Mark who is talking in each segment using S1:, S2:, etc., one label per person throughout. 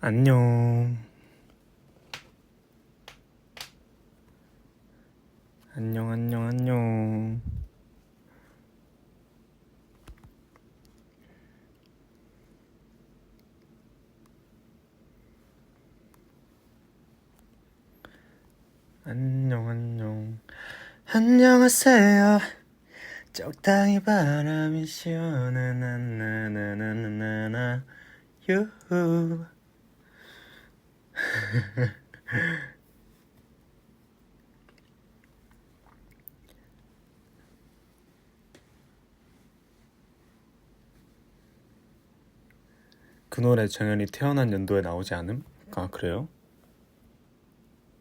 S1: 안녕. 안녕, 안녕, 안녕. 안녕, 안녕. 안녕하세요. 적당히 바람이 시원해, 나나나나나나, 유후. 그 노래 정연이 태어난 연도에 나오지 않음? 아 그래요?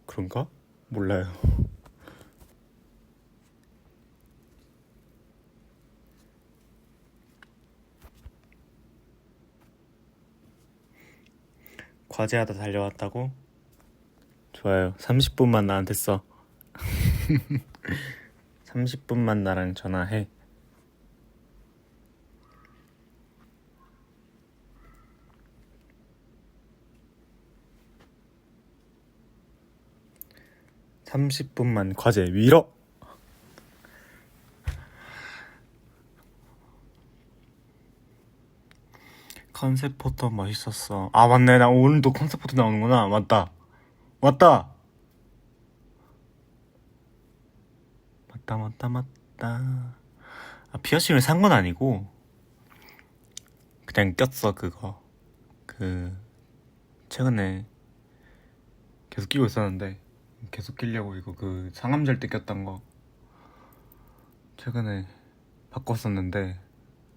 S1: 그런가? 몰라요. 과제하다 달려왔다고? 좋아요. 30분만 나한테 써. 30분만 나랑 전화해. 삼십 분만 과제 위로. 컨셉 포토 멋있었어. 아 맞네, 나 오늘도 컨셉 포토 나오는구나. 맞다, 맞다, 맞다, 맞다, 맞다. 아 피어싱을 산 건 아니고 그냥 꼈어 그거. 그 최근에 계속 끼고 있었는데 계속 끼려고 이거 그 상암절 때 꼈던 거 최근에 바꿨었는데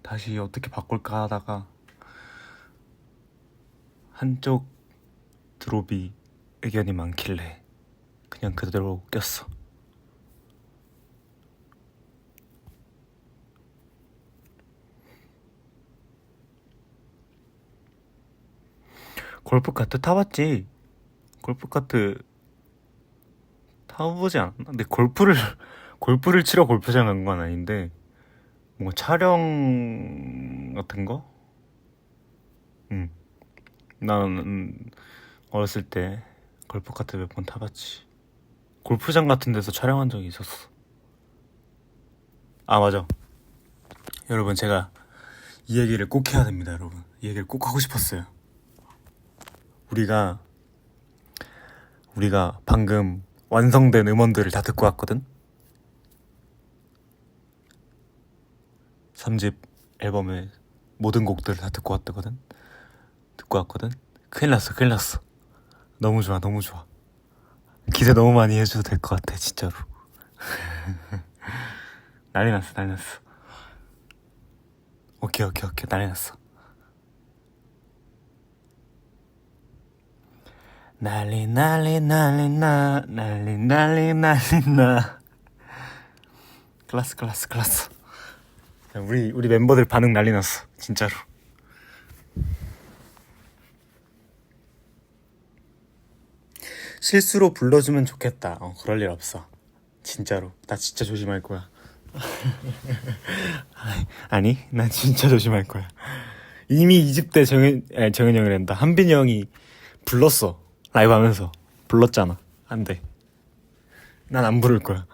S1: 다시 어떻게 바꿀까 하다가 한쪽 드롭이 의견이 많길래 그냥 그대로 꼈어. 골프 카트 타봤지? 골프 카트 타보지 않았나? 근데 골프를 골프를 치러 골프장 간 건 아닌데 뭔가 촬영 같은 거? 응. 나는 어렸을 때 골프 카트 몇 번 타봤지. 골프장 같은 데서 촬영한 적이 있었어. 아 맞아. 여러분 제가 이 얘기를 꼭 해야 됩니다, 여러분. 이 얘기를 꼭 하고 싶었어요. 우리가 우리가 방금 완성된 음원들을 다 듣고 왔거든. 3집 앨범의 모든 곡들을 다 듣고 왔거든. 듣고 왔거든. 큰일 났어, 큰일 났어. 너무 좋아, 너무 좋아. 기대 너무 많이 해줘도 될 것 같아, 진짜로. 난리 났어, 난리 났어. 오케이, 오케이, 오케이, 난리 났어. 난리 난리 난리 나 난리 난리 난리 나 클라스 클라스 클라스 야, 우리 우리 멤버들 반응 난리 났어 진짜로 실수로 불러주면 좋겠다 어 그럴 일 없어 진짜로 나 진짜 조심할 거야 아니 난 진짜 조심할 거야 이미 이집 때 정현 아니, 정현 형이 란다 한빈이 형이 불렀어 라이브 하면서 불렀잖아. 안 돼. 난 안 부를 거야.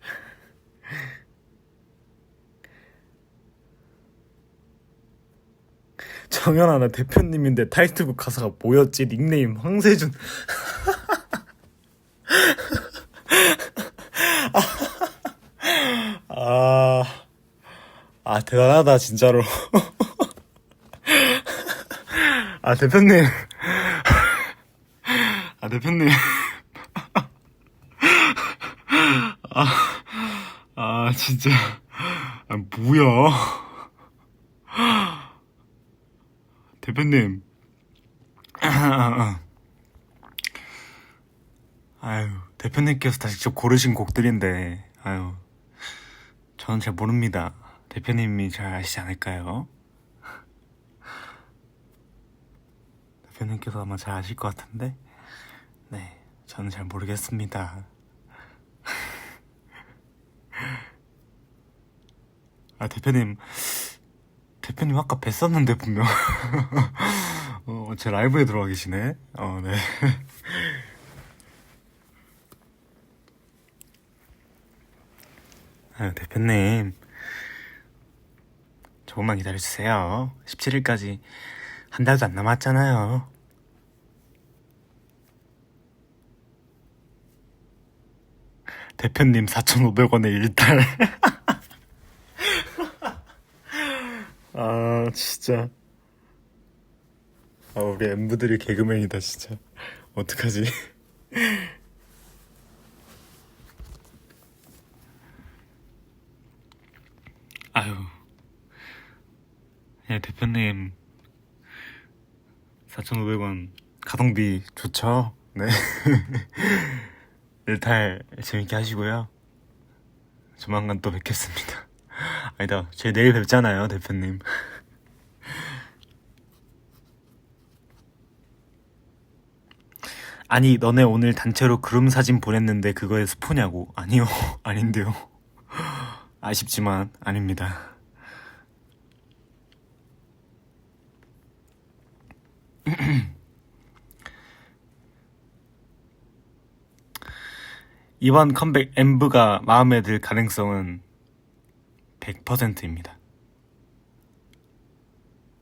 S1: 정연아 나 대표님인데 타이틀곡 가사가 뭐였지? 닉네임 황세준. 아, 아 대단하다 진짜로. 아 대표님. 아 대표님. 아, 아 진짜. 아 뭐야. 대표님. 아유, 대표님께서 다 직접 고르신 곡들인데, 아유, 저는 잘 모릅니다. 대표님이 잘 아시지 않을까요? 대표님께서 아마 잘 아실 것 같은데, 네, 저는 잘 모르겠습니다. 아, 대표님, 대표님 아까 뵀었는데, 분명. 어, 제 라이브에 들어와 계시네. 어, 네. 아유, 대표님. 조금만 기다려주세요. 17일까지 한 달도 안 남았잖아요. 대표님 4,500원에 일달. 아, 진짜. 아, 우리 엠브들이 개그맨이다, 진짜. 어떡하지? 아유. 예, 대표님. 4,500원 가성비 좋죠? 네. 일탈 재밌게 하시고요. 조만간 또 뵙겠습니다. 아니다, 저희 내일 뵙잖아요, 대표님. 아니, 너네 오늘 단체로 그룹 사진 보냈는데 그거에 스포냐고. 아니요, 아닌데요. 아쉽지만, 아닙니다. 이번 컴백 엠브가 마음에 들 가능성은 100%입니다.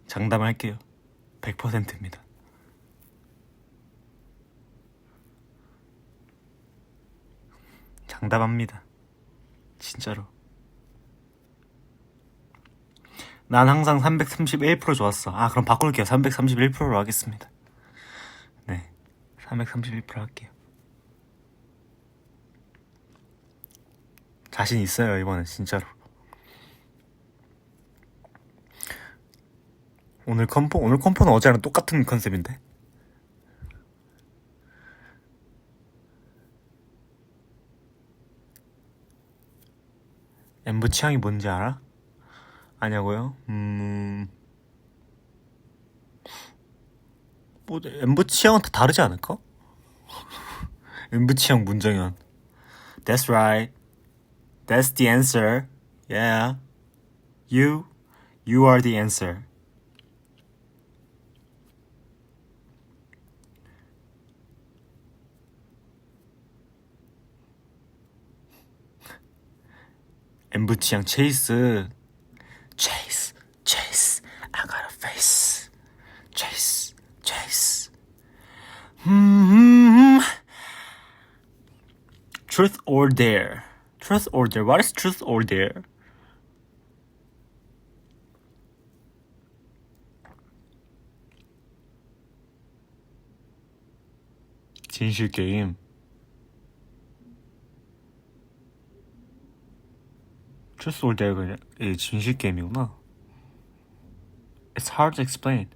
S1: 장담할게요. 100%입니다. 장담합니다. 진짜로. 난 항상 331% 좋았어. 아, 그럼 바꿀게요. 331%로 하겠습니다. 네. 331% 할게요. 자신 있어요, 이번엔, 진짜로. 오늘 컴포, 오늘 컴포는 어제랑 똑같은 컨셉인데? 엠브 취향이 뭔지 알아? 아냐고요? 음... 뭐, 엠브 취향은 다 다르지 않을까? 엠브 취향 문정현. That's right. That's the answer. Yeah. You, you are the answer. 엠브 취향 체이스. Chase, chase, I got a face. Chase, chase. Hmm. Truth or dare? Truth or dare? What is truth or dare? 진실 게임. Or dare가 이 진실 게임이구나. It's hard to explain.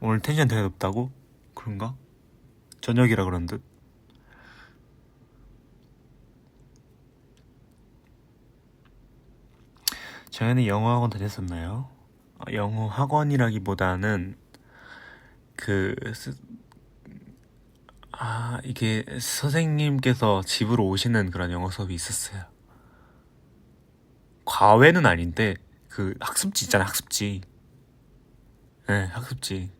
S1: 오늘 텐션 되게 높다고? 그런가? 저녁이라 그런 듯. 저희는 영어 학원 다녔었나요? 어, 영어 학원이라기보다는 그 스- 아, 이게 선생님께서 집으로 오시는 그런 영어 수업이 있었어요. 과외는 아닌데, 그 학습지 있잖아, 학습지. 네, 학습지.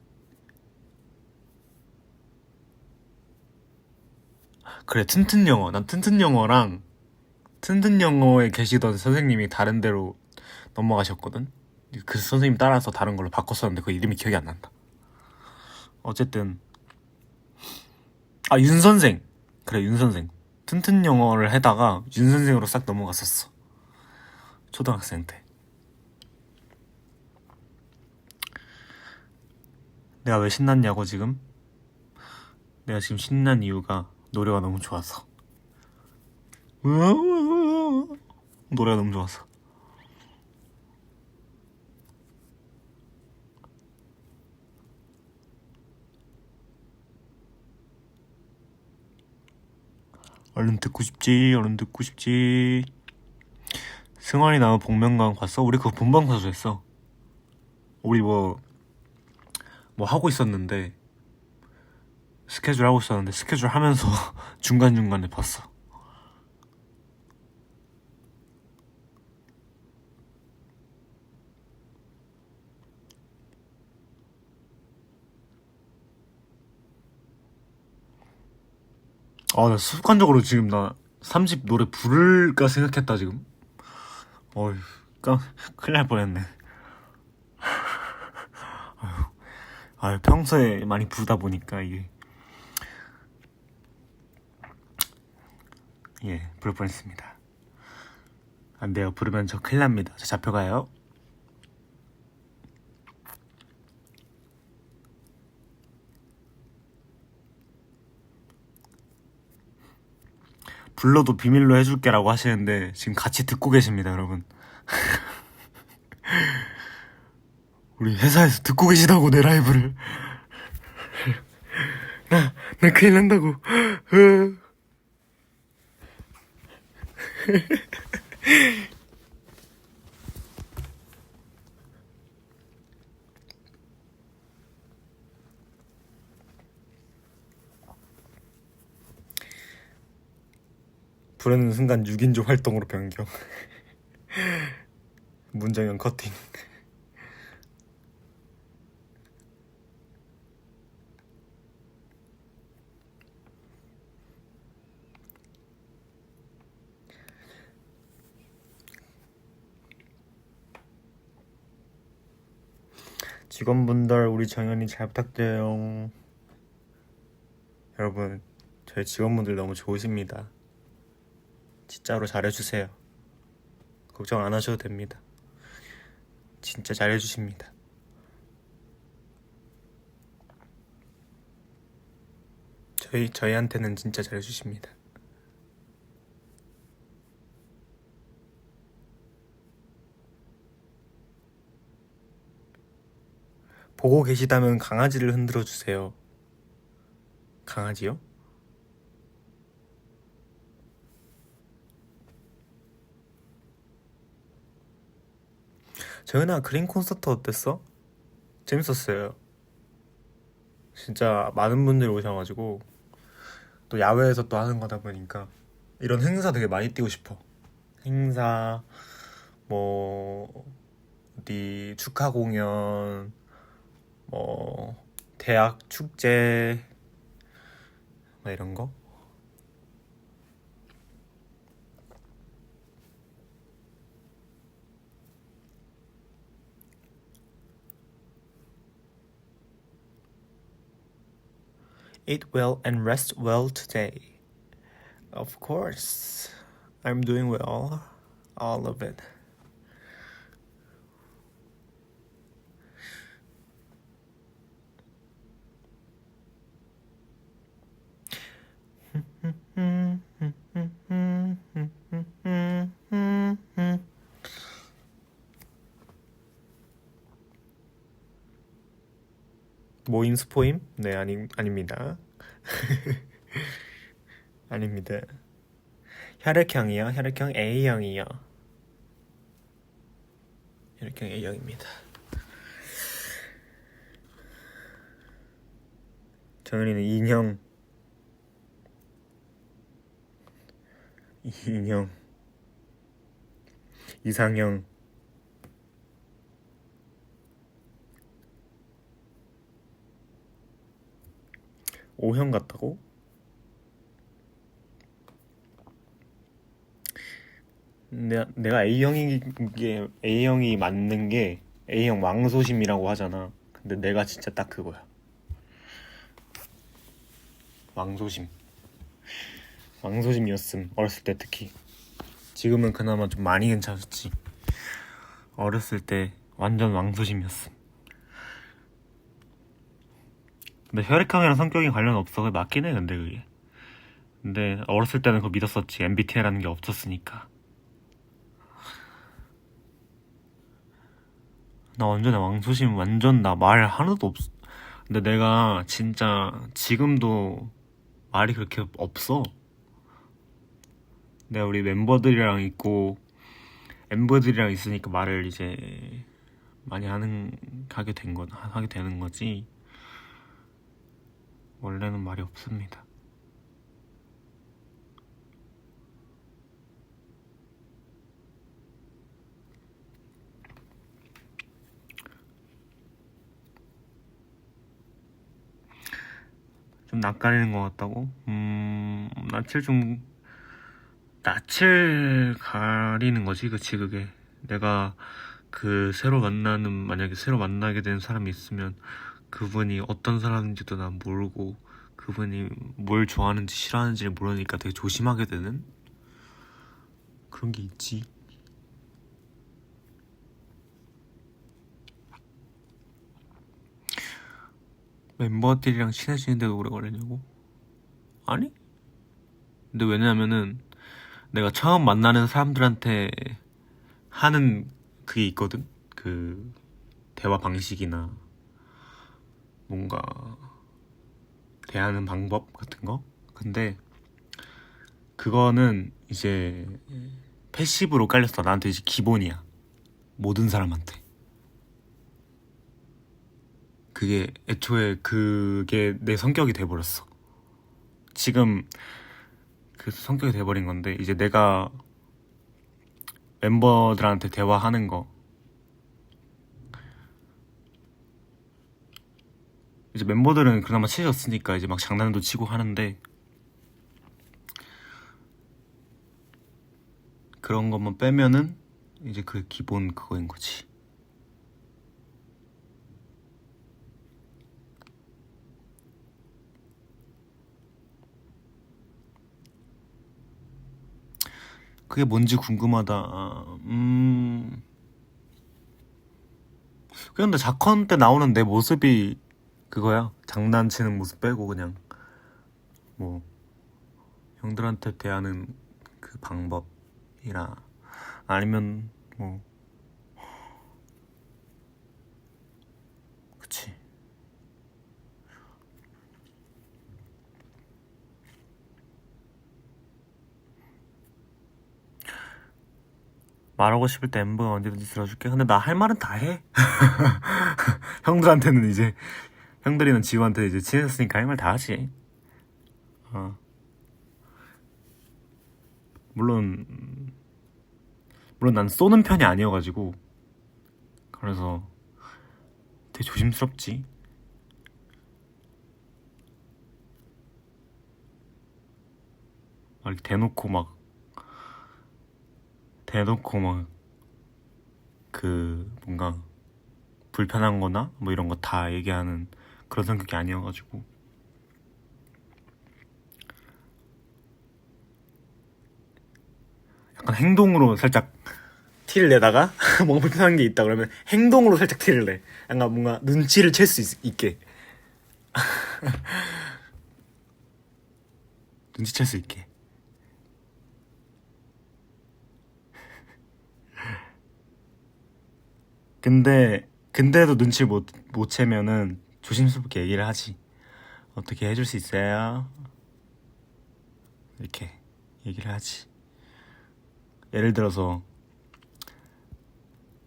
S1: 그래, 튼튼 영어. 난 튼튼 영어랑 튼튼 영어에 계시던 선생님이 다른 데로 넘어가셨거든? 그 선생님 따라서 다른 걸로 바꿨었는데 그 이름이 기억이 안 난다. 어쨌든, 아, 윤 선생. 그래, 윤 선생. 튼튼 영어를 해다가 윤 선생으로 싹 넘어갔었어. 초등학생 때. 내가 왜 신났냐고, 지금? 내가 지금 신난 이유가 노래가 너무 좋아서. 노래가 너무 좋아서. 얼른 듣고 싶지, 얼른 듣고 싶지. 승환이 나온 복면가왕 봤어? 우리 그거 본방 사수 했어. 우리 뭐, 뭐 하고 있었는데, 스케줄 하고 있었는데, 스케줄 하면서 중간중간에 봤어. 아, 나 습관적으로 지금 나 3집 노래 부를까 생각했다, 지금. 어휴, 깜, 큰일 날 뻔했네. 아유, 아유, 평소에 많이 부르다 보니까 이게. 예, 부를 뻔했습니다. 안 돼요. 부르면 저 큰일 납니다. 저 잡혀가요. 불러도 비밀로 해줄게라고 하시는데 지금 같이 듣고 계십니다, 여러분. 우리 회사에서 듣고 계시다고 내 라이브를. 나, 나 큰일 난다고. 으. 부르는 순간 6인조 활동으로 변경. 문정현 커팅. 직원분들 우리 정현이 잘 부탁드려요. 여러분, 저희 직원분들 너무 좋으십니다. 진짜로 잘해주세요. 걱정 안 하셔도 됩니다. 진짜 잘해주십니다. 저희 저희한테는 진짜 잘해주십니다. 보고 계시다면 강아지를 흔들어 주세요. 강아지요? 재은아 그린 콘서트 어땠어? 재밌었어요. 진짜 많은 분들이 오셔가지고 또 야외에서 또 하는 거다 보니까 이런 행사 되게 많이 뛰고 싶어. 행사 뭐 어디 축하 공연 뭐 대학 축제 뭐 이런 거 Eat well and rest well today. Of course, I'm doing well. All of it. 모임 스포임? 네, 아니, 아닙니다. 아닙니다. 혈액형이요? 혈액형 A형이요. 혈액형 A형입니다. 정은이는 인형. 인형. 이상형. O형 같다고? 내가, 내가 A형이 게 A형이 맞는 게 A형 왕소심이라고 하잖아. 근데 내가 진짜 딱 그거야. 왕소심. 왕소심이었음. 어렸을 때 특히. 지금은 그나마 좀 많이 괜찮았지. 어렸을 때 완전 왕소심이었음. 근데 혈액형이랑 성격이 관련 없어. 그게 맞긴 해, 근데 그게. 근데 어렸을 때는 그거 믿었었지. MBTI라는 게 없었으니까. 나 완전 왕소심 완전 나 말 하나도 없어. 근데 내가 진짜 지금도 말이 그렇게 없어. 내가 우리 멤버들이랑 있고 멤버들이랑 있으니까 말을 이제 많이 하는 하게 된 거, 하게 되는 거지. 원래는 말이 없습니다. 좀 낯가리는 것 같다고? 음, 낯을 좀 낯을 가리는 거지 그치 그게 내가 그 새로 만나는 만약에 새로 만나게 된 사람이 있으면 그분이 어떤 사람인지도 난 모르고 그분이 뭘 좋아하는지 싫어하는지를 모르니까 되게 조심하게 되는 그런 게 있지 멤버들이랑 친해지는데도 오래 걸리냐고? 아니? 근데 왜냐면은 내가 처음 만나는 사람들한테 하는 그게 있거든? 그 대화 방식이나 뭔가 대하는 방법 같은 거? 근데 그거는 이제 패시브로 깔렸어. 나한테 이제 기본이야. 모든 사람한테. 그게 애초에 그게 내 성격이 돼버렸어. 지금 그 성격이 돼버린 건데 이제 내가 멤버들한테 대화하는 거 이제 멤버들은 그나마 친해졌으니까 이제 막 장난도 치고 하는데 그런 것만 빼면은 이제 그 기본 그거인 거지. 그게 뭔지 궁금하다. 아, 음. 근데 자컨 때 나오는 내 모습이 그거야. 장난치는 모습 빼고 그냥 뭐 형들한테 대하는 그 방법이나 아니면 뭐 그치. 말하고 싶을 때 엠버가 언제든지 들어줄게. 근데 나 할 말은 다 해. 형들한테는 이제 형들이는 지우한테 이제 친해졌으니까 할 말 다 하지. 어. 물론 물론 난 쏘는 편이 아니어가지고 그래서 되게 조심스럽지. 막 이렇게 대놓고 막 대놓고 막 그 뭔가 불편한 거나 뭐 이런 거 다 얘기하는 그런 성격이 아니어가지고. 약간 행동으로 살짝 티를 내다가 뭔가 불편한 게 있다 그러면 행동으로 살짝 티를 내. 약간 뭔가 눈치를 챌 수 있게. 눈치 챌 수 있게. 근데 근데도 눈치 못, 못 채면은 조심스럽게 얘기를 하지 어떻게 해줄 수 있어요? 이렇게 얘기를 하지 예를 들어서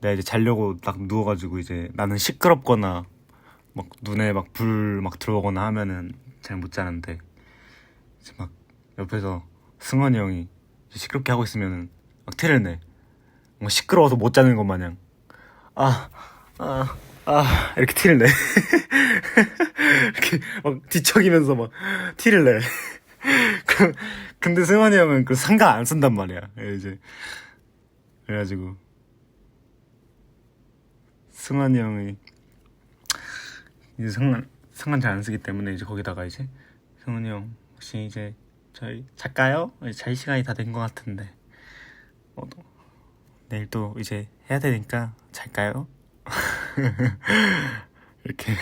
S1: 내가 이제 자려고 딱 누워가지고 이제 나는 시끄럽거나 막 눈에 막 불막 들어오거나 하면은 잘 못 자는데 이제 막 옆에서 승원이 형이 시끄럽게 하고 있으면은 막 티를 내. 뭔가 시끄러워서 못 자는 것 마냥 아, 아, 아 이렇게 티를 내. 이렇게 막 뒤척이면서 막 티를 내. 그, 근데 승환이 형은 그 상관 안 쓴단 말이야. 이제 그래가지고 승환이 형이 이제 상관 상관 잘안 쓰기 때문에 이제 거기다가 이제 승환이 형 혹시 이제 저희 잘까요? 잘 시간이 다 된 것 같은데 어, 내일 또 이제 해야 되니까 잘까요? 이렇게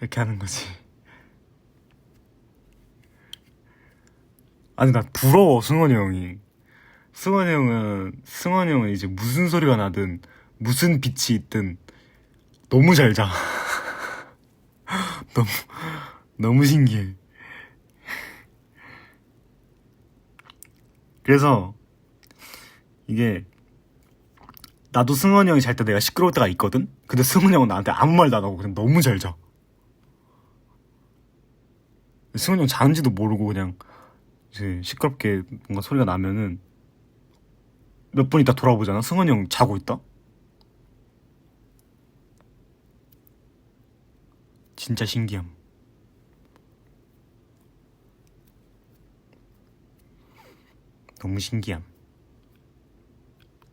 S1: 이렇게 하는 거지. 아니 나 부러워 승원이 형이. 승원이 형은 승원이 형은 이제 무슨 소리가 나든 무슨 빛이 있든 너무 잘 자. 너무 너무 신기해. 그래서 이게 나도 승원이 형이 잘 때 내가 시끄러울 때가 있거든? 근데 승원이 형은 나한테 아무 말도 안 하고 그냥 너무 잘 자. 승원이 형 자는지도 모르고 그냥 이제 시끄럽게 뭔가 소리가 나면은 몇 분 있다 돌아보잖아? 승원이 형 자고 있다? 진짜 신기함. 너무 신기함.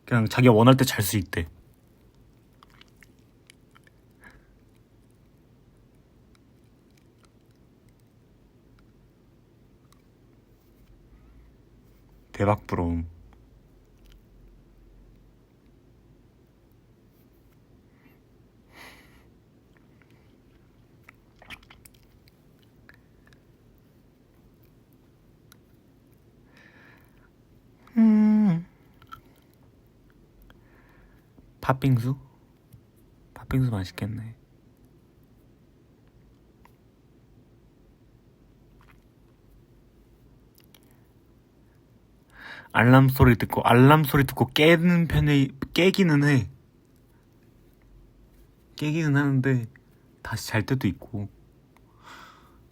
S1: 그냥 자기가 원할 때 잘 수 있대. 대박 부러움. 음. 팥빙수? 팥빙수 맛있겠네. 알람 소리 듣고 알람 소리 듣고 깨는 편에 깨기는 해. 깨기는 하는데 다시 잘 때도 있고.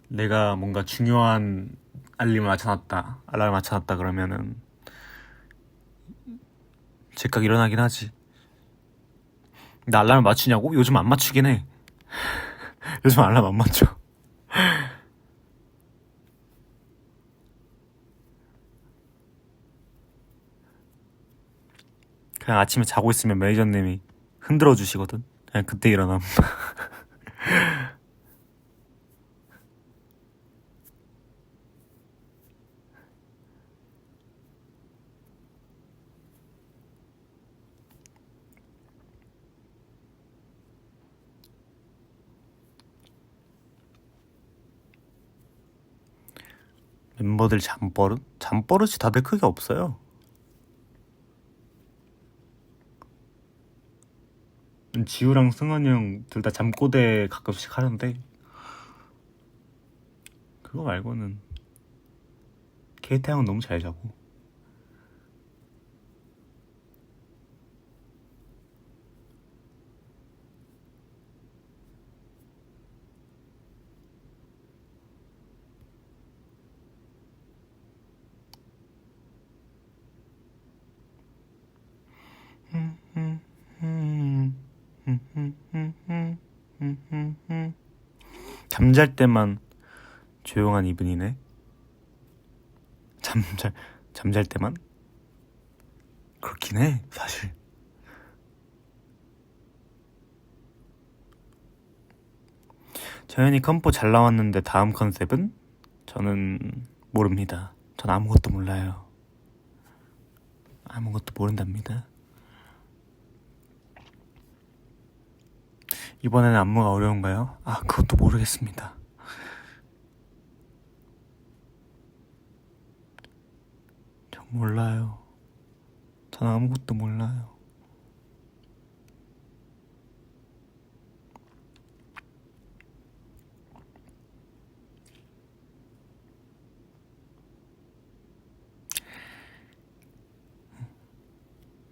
S1: 내가 뭔가 중요한 알림을 맞춰놨다. 알람을 맞춰놨다 그러면은 즉각 일어나긴 하지. 나 알람을 맞추냐고? 요즘 안 맞추긴 해. 요즘 알람 안 맞춰. 그냥 아침에 자고 있으면 매니저님이 흔들어 주시거든. 그냥 그때 일어남. 멤버들 잠버릇? 잠버릇이 다들 크게 없어요. 지우랑 승환이 형 둘 다 잠꼬대 가끔씩 하는데 그거 말고는 케이타 형은 너무 잘 자고 잠잘 때만 조용한 이분이네. 잠잘 잠잘 때만 그렇긴 해 사실. 저현이 컴포 잘 나왔는데 다음 컨셉은 저는 모릅니다. 전 아무것도 몰라요. 아무것도 모른답니다. 이번에는 안무가 어려운가요? 아, 그것도 모르겠습니다. 전 몰라요. 전 아무것도 몰라요.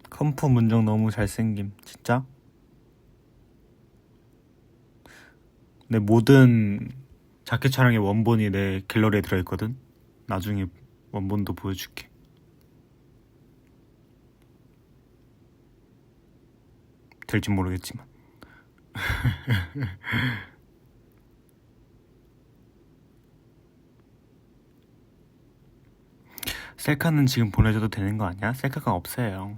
S1: 컴프 문정 너무 잘생김. 진짜? 내 모든 자켓 촬영의 원본이 내 갤러리에 들어있거든. 나중에 원본도 보여줄게. 될지 모르겠지만. 셀카는 지금 보내줘도 되는 거 아니야? 셀카가 없어요.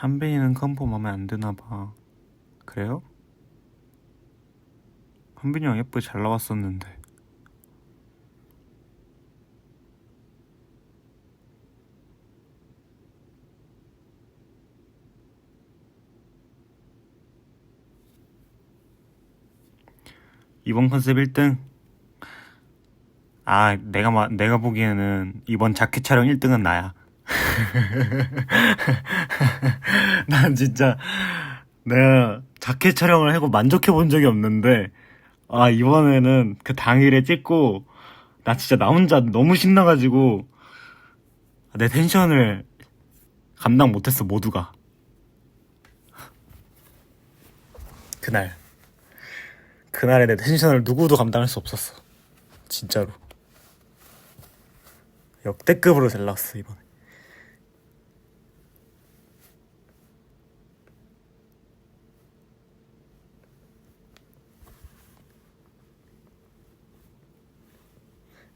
S1: 한빈이는 컴포 마음에 안 드나 봐. 그래요? 한빈이 형 예쁘게 잘 나왔었는데. 이번 컨셉 1등. 아, 내가 마, 내가 보기에는 이번 자켓 촬영 1등은 나야. 난 진짜 내가 자켓 촬영을 하고 만족해 본 적이 없는데 아 이번에는 그 당일에 찍고 나 진짜 나 혼자 너무 신나가지고 내 텐션을 감당 못했어 모두가. 그날. 그날의 내 텐션을 누구도 감당할 수 없었어. 진짜로. 역대급으로 잘 나왔어 이번에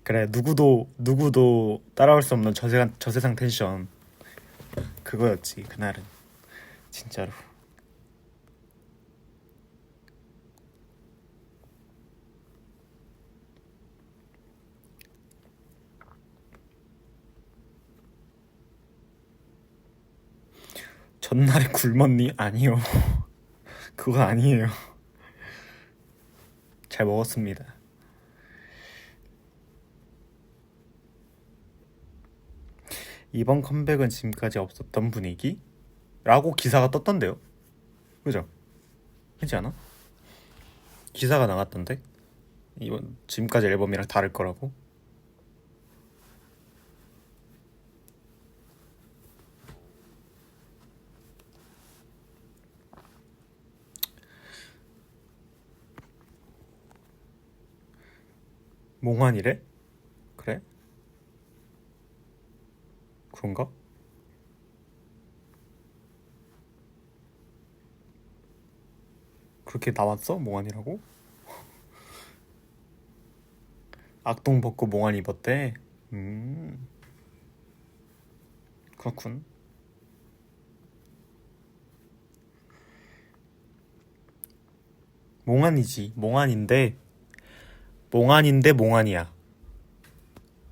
S1: 그래 누구도 누구도 따라올 수 없는 저세상 저세상 텐션. 그거였지 그날은. 진짜로. 전날에 굶었니? 아니요. 그거 아니에요. 잘 먹었습니다 이번 컴백은 지금까지 없었던 분위기? 라고 기사가 떴던데요 그죠? 그렇지 않아? 기사가 나갔던데 이번 지금까지 앨범이랑 다를 거라고 몽환이래? 그래? 그런가? 그렇게 나왔어? 몽환이라고? 악동 벗고 몽환 입었대? 음 그렇군 몽환이지 몽환인데 몽환인데 몽환이야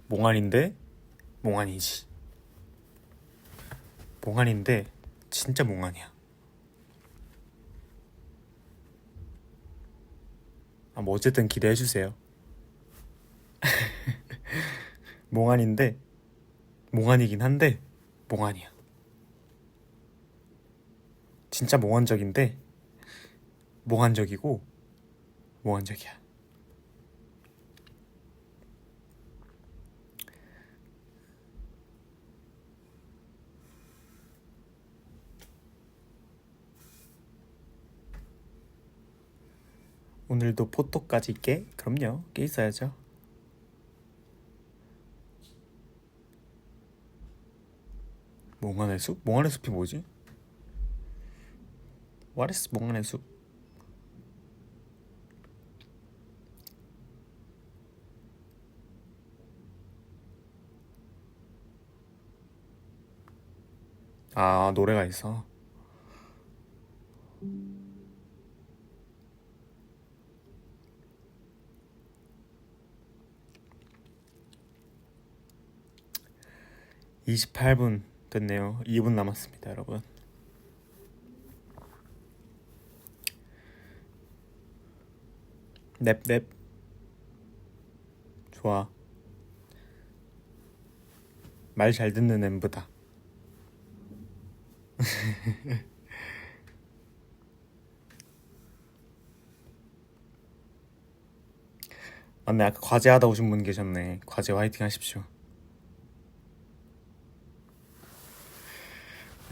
S1: 몽환인데 몽환이지 몽환인데 진짜 몽환이야. 아, 뭐 어쨌든 기대해 주세요. 몽환인데 몽환이긴 한데 몽환이야. 진짜 몽환적인데 몽환적이고 몽환적이야. 오늘도 포토까지 깨? 그럼요. 깨 있어야죠. 몽환의 숲? 몽환의 숲이 뭐지? What is 몽환의 숲? 아, 노래가 있어. 이십팔 분 됐네요. 2분 남았습니다, 여러분. 넵넵. 좋아. 말 잘 듣는 엠브다. 맞네, 아까 과제 하다 오신 분 계셨네. 과제 화이팅 하십시오.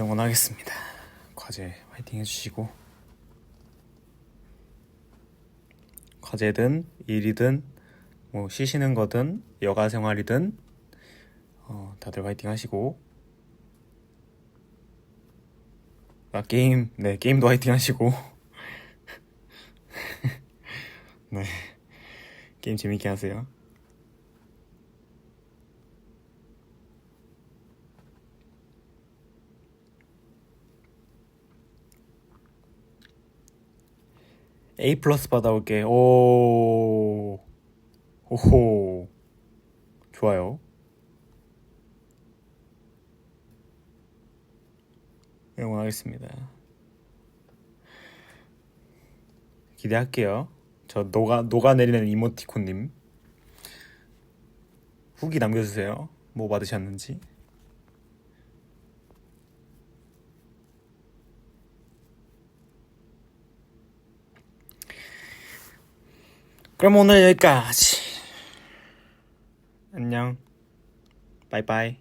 S1: 응원하겠습니다. 과제 화이팅 해주시고 과제든 일이든 뭐 쉬시는 거든 여가 생활이든 어, 다들 화이팅 하시고 아 게임 네 게임도 화이팅 하시고 네 게임 재밌게 하세요. A 플러스 받아올게. 오, 오호, 좋아요. 응원하겠습니다. 기대할게요. 저 녹아 녹아내리는 이모티콘님 후기 남겨주세요. 뭐 받으셨는지. 그럼 오늘 여기까지. 안녕. 바이바이.